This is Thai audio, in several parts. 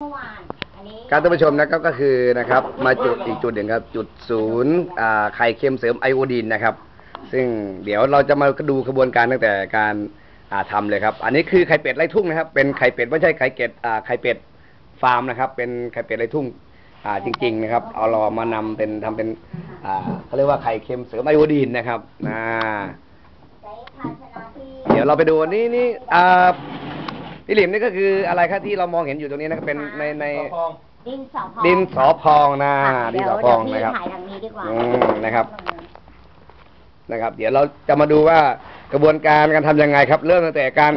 เมื่อวานอันนี้ครับท่านผู้ชมนะครับก็คือนะครับมาจุดอีกจุดหนึ่งครับ จุดศูนย์อ่าไข่เค็มเสริมไอโอดีนนะครับ ซึ่งเดี๋ยวเราจะมาดูกระบวนการตั้งแต่การอ่าทำเลยครับ อันนี้คือไข่เป็ดไร่ทุ่งนะครับ เป็นไข่เป็ดไม่ใช่ไข่เป็ดอ่าไข่เป็ดฟาร์มนะครับ เป็นไข่เป็ดไร่ทุ่งอ่าจริง ๆ นะครับ เอาเรามานำเป็นทำเป็นอ่าเขาเรียกว่าไข่เค็มเสริมไอโอดีนนะครับอ่าใช้ภาชนะที่เดี๋ยวเราไปดูนี่นี่อ่า พี่หลิมนี่ก็คืออะไรครับที่เรามองเห็นอยู่ตรงนี้นะครับเป็นในในดินสอพองดินสอพองนะค่ะดินเดี๋ยวสอพองเดี๋ยวนะครับพี่ถ่ายทางนี้ดีกว่าอืมนะครับ นะครับ เดี๋ยวเราจะมาดูว่ากระบวนการการทำยังไงครับ เริ่มตั้งแต่การ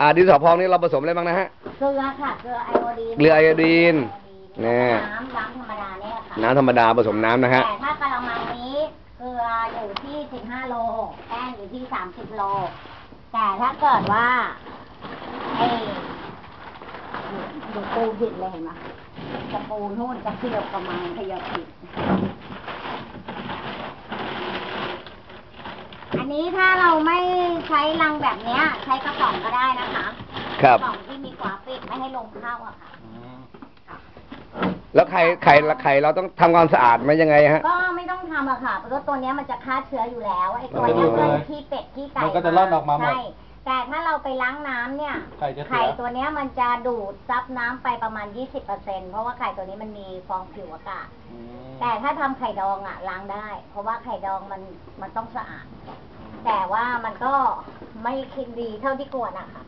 อ่าดินสอพองนี่เราผสมอะไรบ้างนะฮะ เกลือค่ะเกลือไอโอดีนเกลือไอโอดีนไอโอดีนแน่น้ำน้ำธรรมดาเนี่ยค่ะน้ำธรรมดาผสมน้ำนะฮะ แต่ถ้ากะละมังนี้เกลืออยู่ที่ 15 โลแป้งอยู่ที่ 30 โล แต่ถ้าเกิดว่า ไอ้ดูปูผิดเลยเห็นไหมจะปูนู่นจะเทียบกระมังขยับผิด อันนี้ถ้าเราไม่ใช้ลังแบบเนี้ย ใช้กระป๋องก็ได้นะคะครับ กระป๋องที่มีฝาปิดไม่ให้ลมเข้าอะค่ะ แล้วไข่ไข่ไข่เราต้องทำความสะอาดไหมยังไงฮะ ก็ไม่ต้องทำอะค่ะเพราะว่าตัวเนี้ยมันจะฆ่าเชื้ออยู่แล้วไอ้ตัวมันจะอยู่เนี้ยเลยก็ขี้เป็ดขี้ไก่มันก็จะร่อนออกมาหมด ใช่ แต่ถ้าเราไปล้างน้ำเนี่ย ไข่จะเสียไข่ตัวเนี้ยมันจะดูดซับน้ำไปประมาณ 20%เพราะว่าไข่ตัวนี้มันมีฟองผิวอากาศแต่ถ้าทำไข่ดองอะล้างได้ เพราะว่าไข่ดองมันมันต้องสะอาด แต่ว่ามันก็ไม่คิดดีเท่าที่ควรอะค่ะ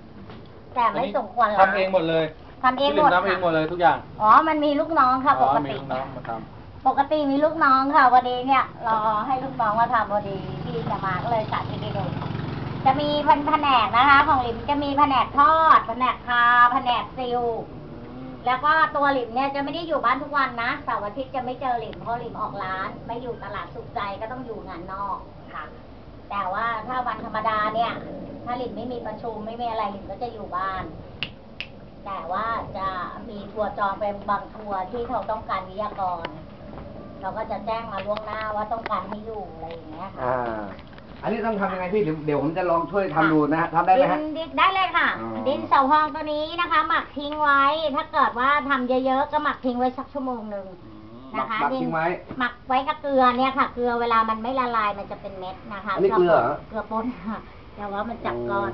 แต่ไม่สมควรล้างทำเองหมดเลยทำเองพี่หลิมมดทำเองหมดค่ะเลยทุกอย่างอ๋อ มันมีลูกน้องค่ะปอ๋อกมีติลูกน้องมาทปกติมีลูกน้องค่ะวันนี้เนี่ยรอให้ลูกน้องมาทำพอดีที่จะมาก็เลยจัดที่นี่ดู จะมีพันแผนกนะคะ ของหลิมจะมีแผนกทอดแผนกคาแผนกซิลำแล้วก็ตัวหลิมเนี่ยจะไม่ได้อยู่บ้านทุกวันนะเสาร์อาทิตย์จะไม่เจอหลิมเพราะหลิมออกร้าน ไม่อยู่ตลาดสุขใจก็ต้องอยู่งานนอกค่ะ แต่ว่าถ้าวันธรรมดาเนี่ย ถ้าหลิมไม่มีประชุมไม่มีอะไรหลิมก็จะอยู่บ้าน แต่ว่าจะมีทัวร์จองเป็นบางทัวร์ที่เขาต้องการวิทยากร เราก็จะแจ้งมาล่วงหน้าว่าต้องการให้อยู่อะไรอย่างเงี้ยค่ะ อ่าอันนี้ต้องทำยังไงพี่เดี๋ยวเดี๋ยวผมจะลองช่วยทำดูนะฮะทำได้ไหมฮะ ดินดินได้เลยค่ะ อ๋อ ดินเสาพองตัวนี้นะคะ หมักทิ้งไว้ ถ้าเกิดว่าทำเยอะๆ ก็หมักทิ้งไว้สักชั่วโมงหนึ่ง หมักนะคะหมักทิ้งไว้ หมักไว้กับเกลือเนี่ยค่ะ เกลือเวลามันไม่ละลายมันจะเป็นเม็ดนะคะอันนี้เกลือเหรอ เกลือป่นค่ะแต่ว่ามันจับอืมก้อน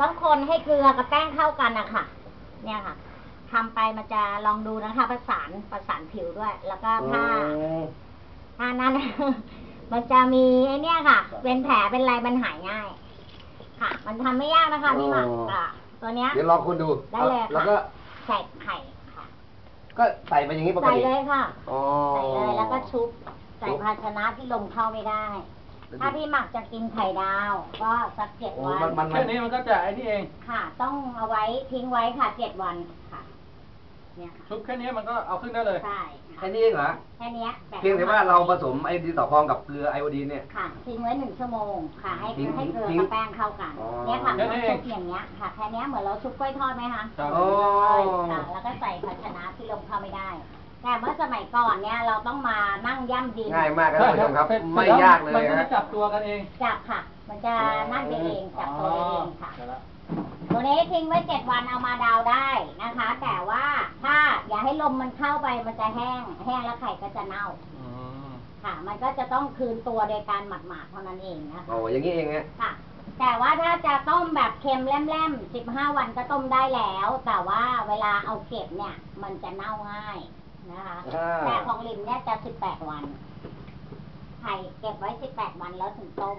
ต้องคนให้เกลือกับแป้งเข้ากันนะคะเนี่ยค่ะทำไปมันจะลองดูนะคะ ประสานประสานผิวด้วย แล้วก็ถ้าอืมถ้านั้น มันจะมีไอ้เนี่ยค่ะ เป็นแผลเป็นไรมันหายง่าย ค่ะ มันทำไม่ยากนะคะพี่หมักอะตัวเนี้ย เดี๋ยวลองคุณดูได้เลยค่ะ แล้วก็ใส่ไข่ค่ะ ก็ใส่ไปอย่างนี้ปกใส่ติเลยค่ะ อ๋อ ใส่เลยแล้วก็ชุบใส่ชุบ ภาชนะที่ลมเข้าไม่ได้ ถ้าพี่หมักจะกินไข่ดาว ก็สักเจ็ดโอ้วันมันมันมัแค่นนี้มันก็จะไอ้นี่เอง ค่ะ ต้องเอาไว้ทิ้งไว้ค่ะเจ็ดวันค่ะ เนี่ยค่ะชุบแค่นี้มันก็เอาขึ้นได้เลย ใช่แค่ค่ะนี้เองเหรอ แค่เนี้ยบบเพียงแต่ว่าเราผสมไอ้ดินสอพองกับเกลือไอโอดีนเนี่ย ค่ะทิ้งไว้หนึ่งชั่วโมงค่ะ ให้ทิ้งให้เกลือทิ้งกับแป้งเข้ากันอ๋อเนี่ยค่ะแค่เรานี้เองชุบอย่างเงี้ยค่ะแค่เนี้ยเหมือนเราชุบกล้วยทอดไหมคะครับ โอ้เลยค่ะแล้วก็ใส่ภาชนะที่ลมเข้าไม่ได้ แต่เมื่อสมัยก่อนเนี่ยเราต้องมานั่งย่ำดิน ง่ายมากครับท่านผู้ชมครับเสจไม่ยากเลยมันก็ฮะจะจับตัวกันเองจับค่ะ มันจะนั่นไปเองจับตัวเองค่ะอ๋อเดี๋ยวละ ตัวนี้ทิ้งไว้เจ็ดวันเอามาดาวได้นะคะ แต่ว่าถ้าอย่าให้ลมมันเข้าไปมันจะแห้ง แห้งแล้วไข่ก็จะเน่าอืมค่ะ มันก็จะต้องคืนตัวโดยการหมัดๆเท่านั้นเองนะคะโอ้อย่างนี้เองฮะ ค่ะ แต่ว่าถ้าจะต้มแบบเค็มแล่มๆสิบห้าวันก็ต้มได้แล้ว แต่ว่าเวลาเอาเก็บเนี่ย มันจะเน่าง่ายนะคะ อ่า แต่ของลิมเนี่ยจะสิบแปดวัน ไข่เก็บไว้สิบแปดวันแล้วถึงต้ม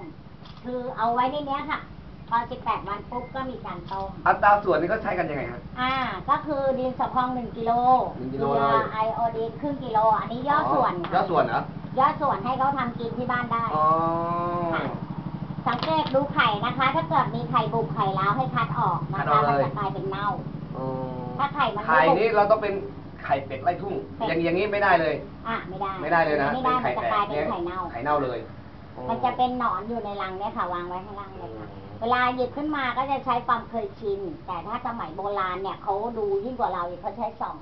คือเอาไว้ในเนี้ยค่ะพ อสิบแปดวันปุ๊บก็มีการต้ม อัตราส่วนนี้เขาใช้กันยังไงฮะอ่า ก็คือดินสะพองหนึ่งกิโลหนึ่งกิเกโลลืเลอย ไอโอดีนครึ่งกิโล อันนี้ย่อส่วนย่อส่วนเหรอย่อส่วนให้เขาทำกินที่บ้านได้ อ๋อ สังเกตดูไข่นะคะ ถ้าเกิดมีไข่บุกไข่ล้าวให้คัดออกนะคะมันจะกลายเป็นเน่า อ๋อถ้าไข่มันไม่ไข่บุกนี้เราต้องเป็นไข่เป็ดไร่ทุ่ง เป็ด อย่างอย่างนี้ไม่ได้เลย อะไม่ได้ไม่ได้เลยนะ ไม่ได้เป็มันจะกลายเป็นไข่เน่า ไข่เน่าเลย มันจะเป็นหนอนอยู่ในรังเนี่ยค่ะวางไว้ข้างล่างเลยค่ะ เวลาหยิบขึ้นมาก็จะใช้ความเคยชิน แต่ถ้าสมัยโบราณเนี่ยเขาดูยิ่งกว่าเราอีกเขาใช้ส่อง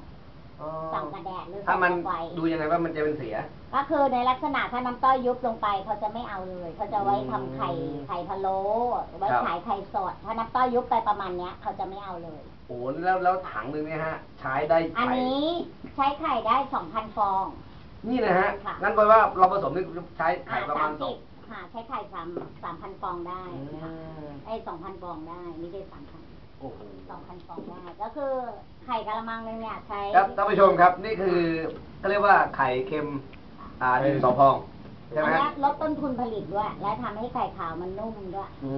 อ๋อส่องกระแดดหรือส่ถ้าองมันไฟดูยังไงว่ามันจะเป็นเสีย ก็คือในลักษณะถ้าน้ำต้อยยุบลงไปเขาจะไม่เอาเลยเขาจะไว้ทำไข่อืมไข่พะโล้ไว้ครับ ขายไข่สด ถ้าน้ำต้อยยุบไปประมาณเนี้ยเขาจะไม่เอาเลย โอ้แล้วแล้วถังหนึงเนี่ยฮะ ใช้ได้อันไข่นี้ใช้ไข่ได้สองพันฟอง นี่นะฮะ ค่ะงั้นแปลว่าเราผสมนี่ใช้ไข่ประมาณสสาอง สิบค่ะใช้ไข่สามสามพันฟองได้อืค่ะมไอ้สองพันฟองได้ไม่ใช่สามพันโอ้โหสองพันฟองได้ ก็คือไข่กะละมังนึงเนี่ยใช้ ครับท่านผู้ชมครับ นี่คือเขาเรียกว่าไข่เค็ม อ่าดินสอพอง ใช่อัไหมนฮะเนี้ยลดต้นทุนผลิตด้วย และทำให้ไข่ขาวมันนุ่มด้วย อื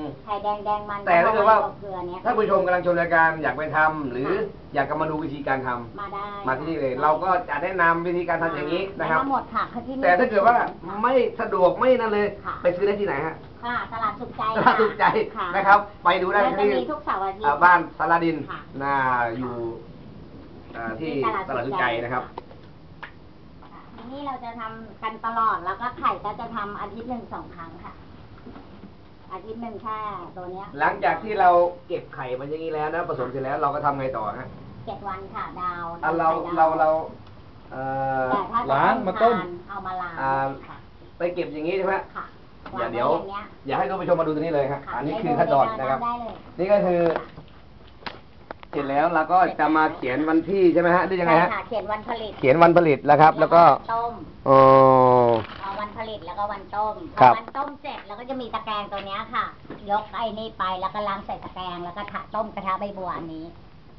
ม ไข่แดงแดงมันแต่ถ้าเกิดว่าพระเกลือเนี้ยท่านผู้ชมกำลังชมรายการอยากไปทำหรืออยากจะมาดูวิธีการทำมาได้มาที่นี่เลย เราก็จะแนะนำวิธีการทำอย่างนี้นะครับแมาหมดค่ะที่นี่ แต่ถ้าเกิดว่าไม่สะดวกไม่นั่นเลย ค่ะ ไปซื้อได้ที่ไหนฮะค่ะตลาดสุขใจตลาดสุขใจค่ะนะครับ ไปดูได้แล้วจะที่มีทุกเสาร์อาทิตอ่าย์บ้านสารดินค่ะน่าอยู่อ่าที่ตลาดสุขใจนะครับ ทีนี้เราจะทำกันตลอดแล้วก็ไข่ก็จะทำอาทิตย์หนึ่งสองครั้งค่ะ อาทิตย์หนึ่งแค่ตัวเนี้ย หลังจากที่เราเก็บไข่มันอย่างนี้แล้วนะผสมเสร็จแล้วเราก็ทำไงต่อฮะเจ็ดวันค่ะดาวอะเราไข่ดวเราเราเอ่อแต่ถ้าจะล้างมาต้มทนเอามาล้างอ่าค่ะไปเก็บอย่างนี้ใช่ไหมค่ะอย่าวางเดี๋ยวไางงี้อย่าให้ท่านผู้ชมมาดูตรงนี้เลยครับค่ะอันนี้ได้คือดูขั้นตอนได้นะครับได้เลยนี่ก็คือ เสร็จแล้วเราก็จะมาเขียนวันที่ใช่ไหมฮะได้ยังไงฮะใช่ค่ะเขียนวันผลิตเขียนวันผลิตแล้วครับ แล้วก็นต้มอ๋อ เอาวันผลิตแล้วก็วันต้มครับ พอวันต้มเสร็จแล้วก็จะมีตะแกรงตัวเนี้ยค่ะ ยกไอ้นี่ไปแล้วก็ล้างใส่ตะแกรงแล้วก็ถะต้มกระทะใบบัวอันนี้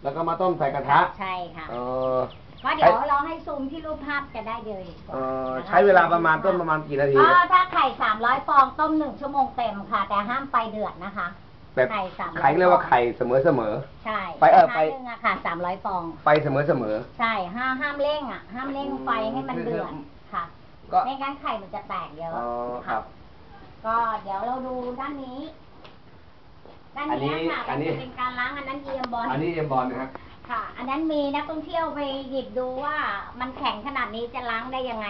แล้วก็มาต้มใส่กระทะใช่ค่ะเออ ก็เดี๋ยวเราให้ซูมที่รูปภาพจะได้เลยเออใช้เวลาประมาณต้มประมาณกี่นาทีก็ถ้าไข่สามร้อยฟองต้มหนึ่งชั่วโมงเต็มค่ะ แต่ห้ามไปเดือดนะคะ แบบไข่สามไข่เรียกว่าไข่เสมอเสมอ ใช่ไปเออไปกระทะหนึ่งอะค่ะสามร้อยฟองไปเสมอเสมอ ใช่ห้ามห้ามเร่งอะ ห้ามเร่งไฟให้มันเดือดค่ะก็ไม่งั้นไข่มันจะแตกเยอะอ๋อครับ ก็เดี๋ยวเราดูด้านนี้ ด้านนี้ค่ะอันนี้จะเป็นการล้างอันนั้นเอียมบอลอันนี้เอ็มบอลนะฮะค่ะ อันนั้นมีนักท่องเที่ยวไปหยิบดูว่ามันแข็งขนาดนี้จะล้างได้ยังไง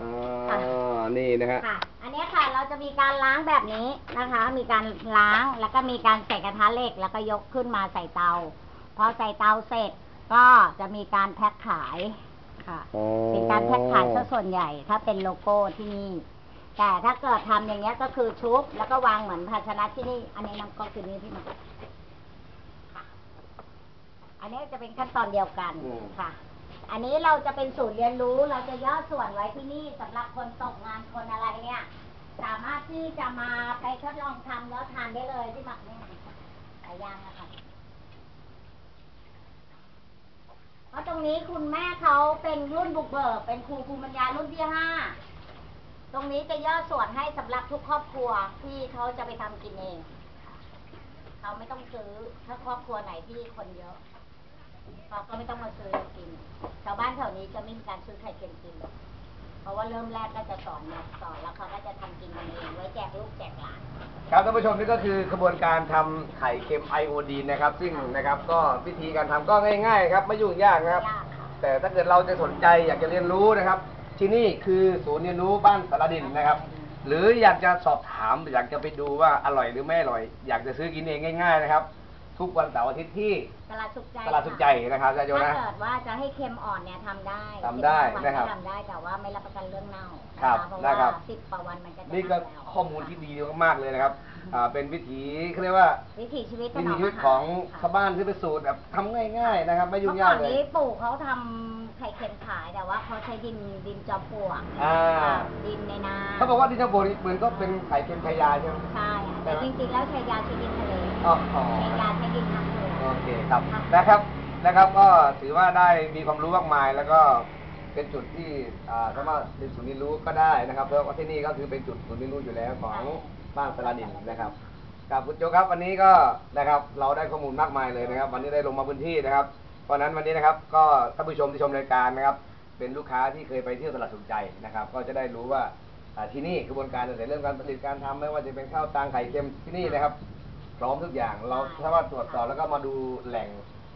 อ๋ค่ะอนี่นะฮะ ค่ะ อันนี้ค่ะเราจะมีการล้างแบบนี้นะคะ มีการล้างแล้วก็มีการใส่กระทะเหล็ก แล้วก็ยกขึ้นมาใส่เตา พอใส่เตาเสร็จก็จะมีการแพ็คขายค่ะ อ๋อ เป็นการแพ็คขายซะส่วนใหญ่ ถ้าเป็นโลโก้ที่นี่ แต่ถ้าเกิดทำอย่างเงี้ยก็คือชุบ แล้วก็วางเหมือนภาชนะที่นี่ อันนี้น้ำก็คือนี้ที่มันค่ะอันนี้จะเป็นขั้นตอนเดียวกันอืม ค่ะ อันนี้เราจะเป็นศูนย์เรียนรู้เราจะย่อส่วนไว้ที่นี่สำหรับคนตกงานคนอะไรเนี่ย สามารถที่จะมาไปทดลองทำแล้วทานได้เลยที่หมักเนี่ยไก่ย่างนะคะเพราะตรงนี้คุณแม่เขาเป็นรุ่นบุกเบิก เป็นครูภูมิปัญญารุ่นที่ห้าตรงนี้จะย่อส่วนให้สำหรับทุกครอบครัวที่เขาจะไปทำกินเองเขาไม่ต้องซื้อถ้าครอบครัวไหนที่คนเยอะ เขาก็ไม่ต้องมาซื้อกิน ชาวบ้านแถวนี้จะไม่มีการซื้อไข่เค็มกิน เพราะว่าเริ่มแรกก็จะสอนเนี่ยสอนแล้วเขาก็จะทำกินกันเองไว้แจกลูกแจกหลาน ครับท่านผู้ชมนี่ก็คือกระบวนการทำไข่เค็มไอโอดีนนะครับ ซึ่งนะครับก็วิธีการทำก็ง่าย ๆ ครับไม่ยุ่งยากนะครับ ยากค่ะ แต่ถ้าเกิดเราจะสนใจอยากจะเรียนรู้นะครับ ที่นี่คือศูนย์เรียนรู้บ้านสารดินนะครับ หรืออยากจะสอบถามอยากจะไปดูว่าอร่อยหรือไม่อร่อย อยากจะซื้อกินเองง่าย ๆ นะครับ ทุกวันเสาร์อาทิตย์ที่ตลาดสุขใจตลาดสุขใจนะครับอาจารย์โยถ้านะเกิดว่าจะให้เค็มอ่อนเนี่ยทำได้ทำได้15วันนะครับทำได้แต่ว่าไม่รับประกันเรื่องเน่าครับเพราะนะครัว่าบสิบกว่าวันมันก็จะนี่ก็เาแล้วข้อมูลที่ดีมากๆเลยนะครับอ่าเป็นวิถีเขาเรียกว่าวิถีชีวิตถวินถีอมชีวิตอาหารของค่ะชาวบ้านที่เป็นสูตรแบบทำง่าย ๆ นะครับ ไม่ยุ่เมื่งอก่ยาอกนเลยนี้ปู่เขาทำไข่เค็มขายแต่ว่าเขาใช้ดินดินจอมปลวกอ่าดินในนาเขาบอกว่าที่ชาโบนี่เหมือนก็เป็นไข่เค็มชายาใช่ไหม ใช่ค่ะแต่จริงๆแล้วชายาใช้ดินทะเล อ๋อชายาใช้ดินน้ำทะเลโอเคครับ นะครับ นะครับ ก็ถือว่าได้มีความรู้มากมาย แล้วก็เป็นจุดที่อ่าสามารถเป็นศูนย์เรียนรู้ก็ได้นะครับ เพราะว่าที่นี่ก็คือเป็นจุดศูนย์เรียนรู้อยู่แล้วของบ้านสระดินนะครับครับคุณโจครับวันนี้ก็นะครับเราได้ข้อมูลมากมายเลยนะครับ วันนี้ได้ลงมาพื้นที่นะครับ เพราะฉะนั้นวันนี้นะครับก็ท่านผู้ชมที่ชมรายการนะครับ เป็นลูกค้าที่เคยไปเที่ยวตลาดสุขใจนะครับ ก็จะได้รู้ว่าอ่าที่นี่กระบวนการตั้งแต่เรื่องการผลิตการทำไม่ว่าจะเป็นข้าวตังไข่เค็มที่นี่นะครับพ ร้อมทุกอย่าง เราสามารถตรวจสอบแล้วก็มาดูแหล่ง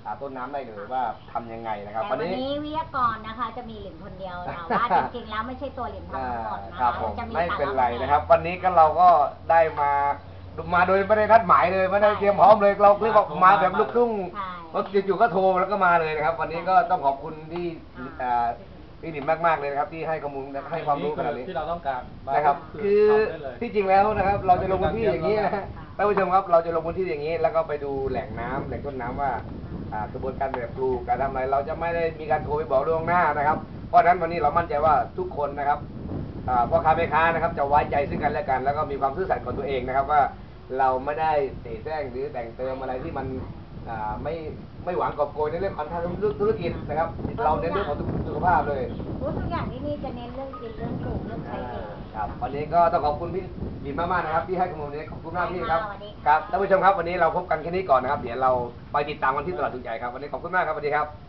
หาต้นน้ำได้เลยว่าทำยังไงนะครับ แต่วันนี้วิทยากรนะคะ จะมีหลินคนเดียวแต่ว่าจริงๆแล้วไม่ใช่ตัวหลินทำอ่าทั้งหมดนะครัคะบผมจะมีไม่แต่เป็นละไรแผกนะครับ วันนี้ก็เราก็ได้มาดูมาโดยไม่ได้นัดหมายเลยไม่ได้เตรียมพร้อมเลยเราเรียกว่ามาแบบลูกทุ่ง ใช่ รถจู่ๆก็โทรแล้วก็มาเลยนะครับ วันนี้ก็ต้องขอบคุณที่อ่าพี่หนิมมากๆเลยนะครับ ที่ให้ข้อมูลให้ความรู้ขนาดนี้ที่เราต้องการมานะครับ คือทำได้เลย ที่จริงแล้วนะครับ เราจะลงพื้นที่อย่างนี้นะฮะ ท่านผู้ชมครับเราจะลงพื้นที่อย่างนี้ แล้วก็ไปดูแหล่งน้ำแหล่งต้นน้ำว่าอ่ากระบวนการแบบถูกการทำอะไร เราจะไม่ได้มีการโทรไปบอกล่วงหน้านะครับ เพราะฉะนั้นวันนี้เรามั่นใจว่าทุกคนนะครับอ่าพ่อค้าแม่ค้านะครับ จะไว้ใจซึ่งกันและกัน แล้วก็มีความซื่อสัตย์กับตัวเองนะครับว่าเราไม่ได้เสแสร้งหรือแต่งเติมอะไรที่มันอ่าไม่ไม่หวังกอบโกยในเรื่องของทางธุรกิจนะครับ เราในนเรื่องของสุขภาพเลย รู้ทุกอย่างที่นี่จะเน้นเรื่องกินเรื่องถูกเรื่องใช้เอง ครับวันนี้ก็ต้องขอบคุณพี่บินมากๆนะครับที่ให้ข้อมูลนี้ขอบคุณมากพี่ครับสวัสดีคค่ะรับท่านผู้ชมครับวันนี้เราพบกันแค่นี้ก่อนนะครับเดี๋ยวเราไปติดตามกันที่ตลาดทุกใจครับวันนี้ขอบคุณมากครับสวัสดีครับ